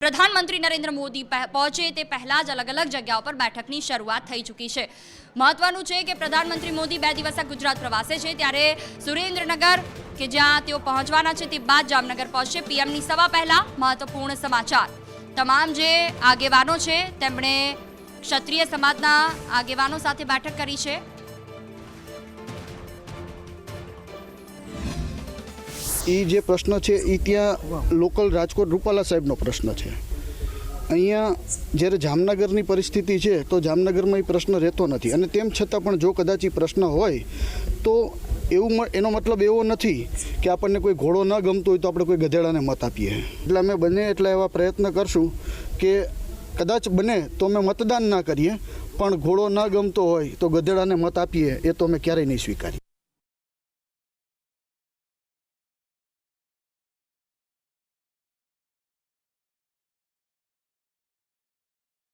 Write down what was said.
પ્રધાનમંત્રી નરેન્દ્ર મોદી પહે- પહોંચે તે પહેલાં જ અલગ અલગ જગ્યાઓ પર બેઠકની શરૂઆત થઈ ચૂકી છે. મહત્વનું છે કે પ્રધાનમંત્રી મોદી બે દિવસના ગુજરાત પ્રવાસે છે, ત્યારે સુરેન્દ્રનગર, કે જ્યાં તેઓ પહોંચવાના છે તે બાદ જામનગર પહોંચશે. પીએમની સભા પહેલાં મહત્વપૂર્ણ સમાચાર. તમામ જે આગેવાનો છે, તેમણે ક્ષત્રિય સમાજના આગેવાનો સાથે બેઠક કરી છે. એ જે પ્રશ્ન છે એ ત્યાં લોકલ રાજકોટ રૂપાલા સાહેબનો પ્રશ્ન છે. અહીંયા જ્યારે જામનગરની પરિસ્થિતિ છે, તો જામનગરમાં એ પ્રશ્ન રહેતો નથી. અને તેમ છતાં પણ જો કદાચ એ પ્રશ્ન હોય, તો એવું એનો મતલબ એવો નથી કે આપણને કોઈ ઘોડો ન ગમતો હોય તો આપણે કોઈ ગધેડાને મત આપીએ. એટલે અમે બને એટલા એવા પ્રયત્ન કરશું કે કદાચ બને તો અમે મતદાન ના કરીએ, પણ ઘોડો ન ગમતો હોય તો ગધેડાને મત આપીએ, એ તો અમે ક્યારેય નહીં સ્વીકારીએ.